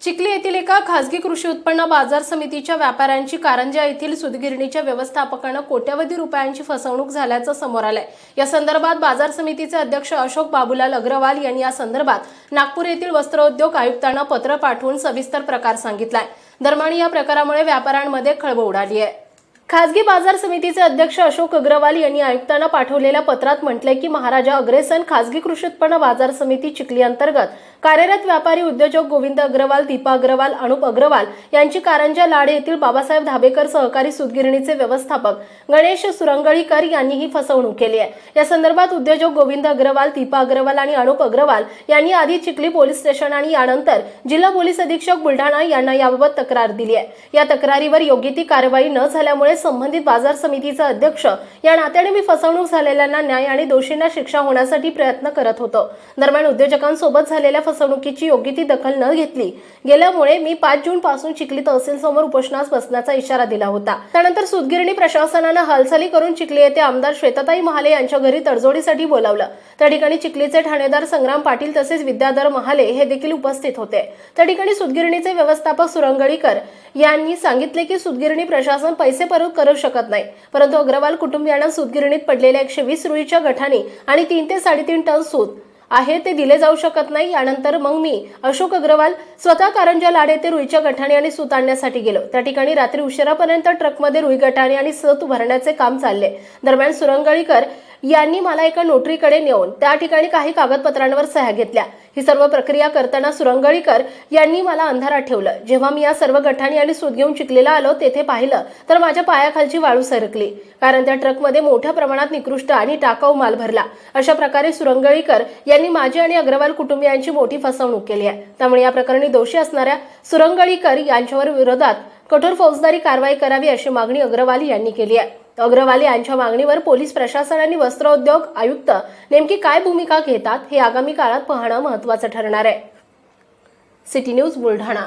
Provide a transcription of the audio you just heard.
चिखली येथील एका खासगी कृषी उत्पन्न बाजार समितीच्या व्यापाऱ्यांची कारंजा येथील सुदगिरणीच्या व्यवस्थापकानं कोट्यवधी रुपयांची फसवणूक झाल्याचं समोर आलंय. या संदर्भात बाजार समितीचे अध्यक्ष अशोक बाबूलाल अग्रवाल यांनी या संदर्भात नागपूर येथील वस्त्रोद्योग आयुक्तांना पत्र पाठवून सविस्तर प्रकार सांगितलाय. दरम्यान या प्रकारामुळे व्यापाऱ्यांमध्ये खळबळ उडाली आहे. खासगी बाजार समितीचे अध्यक्ष अशोक अग्रवाल यांनी आयुक्तांना पाठवलेल्या पत्रात म्हटलंय की महाराजा अग्रेसन खासगी कृषी उत्पन्न बाजार समिती चिखली अंतर्गत कार्यरत व्यापारी उद्योजक गोविंद अग्रवाल दीपा अग्रवाल अनुप अग्रवाल यांची कारंजा लाडे येथील बाबासाहेब धाबेकर सहकारी सुतगिरणीचे व्यवस्थापक गणेश सुरंगळीकर यांनी ही फसवणूक केली आहे. या संदर्भात उद्योजक गोविंद अग्रवाल दीपा अग्रवाल आणि अनुप अग्रवाल यांनी आधी चिखली पोलीस स्टेशन आणि यानंतर जिल्हा पोलीस अधीक्षक बुलढाणा यांना याबाबत तक्रार दिली आहे. या तक्रारीवर योग्य ती कारवाई न झाल्यामुळे संबंधित बाजार समितीचा अध्यक्ष या नात्याने मी फसवणूक झालेल्यांना न्याय आणि दोषींना शिक्षा होण्यासाठी प्रयत्न करत होतो. दरम्यान उद्योजकांसोबत झालेल्या फसवणुकीची योग्य ती दखल न घेतली गेल्यामुळे मी पाच जून पासून चिखली तहसील समोर उपोषणास बसण्याचा इशारा दिला होता. त्यानंतर सुदगिरणी प्रशासनानं हालचाली करून चिखली येथे आमदार श्वेताताई महाले यांच्या घरी तडजोडीसाठी बोलावलं. त्या ठिकाणी चिखलीचे ठाणेदार संग्राम पाटील तसेच विद्याधर महाले हे देखील उपस्थित होते. त्या ठिकाणी सुतगिरणीचे व्यवस्थापक सुरंगळीकर यांनी सांगितले की सुतगिरणी प्रशासन पैसे परत करू शकत नाही. परंतु अग्रवाल कुटुंबियांना सुतगिरणीत पडलेल्या एकशे वीस रुईच्या गठाणी आणि तीन ते साडेतीन टन सूत आहे ते दिले जाऊ शकत नाही. यानंतर मग मी अशोक अग्रवाल स्वतः कारंजा लाड ते रुईच्या गठाणी आणि सूत आणण्यासाठी गेलो. त्या ठिकाणी रात्री उशिरापर्यंत ट्रकमध्ये रुई गठाणी आणि सूत भरण्याचे काम चालले. दरम्यान सुरंगळीकर यांनी मला एका नोटरीकडे नेऊन त्या ठिकाणी काही कागदपत्रांवर सह्या घेतल्या. ही सर्व प्रक्रिया करताना सुरंगळीकर यांनी मला अंधारात ठेवलं. जेव्हा मी या सर्व गठाणी आणि सूत घेऊन चिकलेला आलो तेथे पाहिलं तर माझ्या पायाखालची वाळू सरकली. कारण त्या ट्रकमध्ये मोठ्या प्रमाणात निकृष्ट आणि टाकाऊ माल भरला. अशा प्रकारे सुरंगळीकर यांनी माझी आणि अग्रवाल कुटुंबियांची मोठी फसवणूक केली आहे. त्यामुळे या प्रकरणी दोषी असणाऱ्या सुरंगळीकर यांच्यावर विरोधात कठोर फौजदारी कारवाई करावी अशी मागणी अग्रवाल यांनी केली आहे. अग्रवाल यांच्या मागणीवर पोलीस प्रशासन आणि वस्त्रोद्योग आयुक्त नेमकी काय भूमिका घेतात हे आगामी काळात पाहणं महत्वाचं ठरणार आहे. City news Buldhana.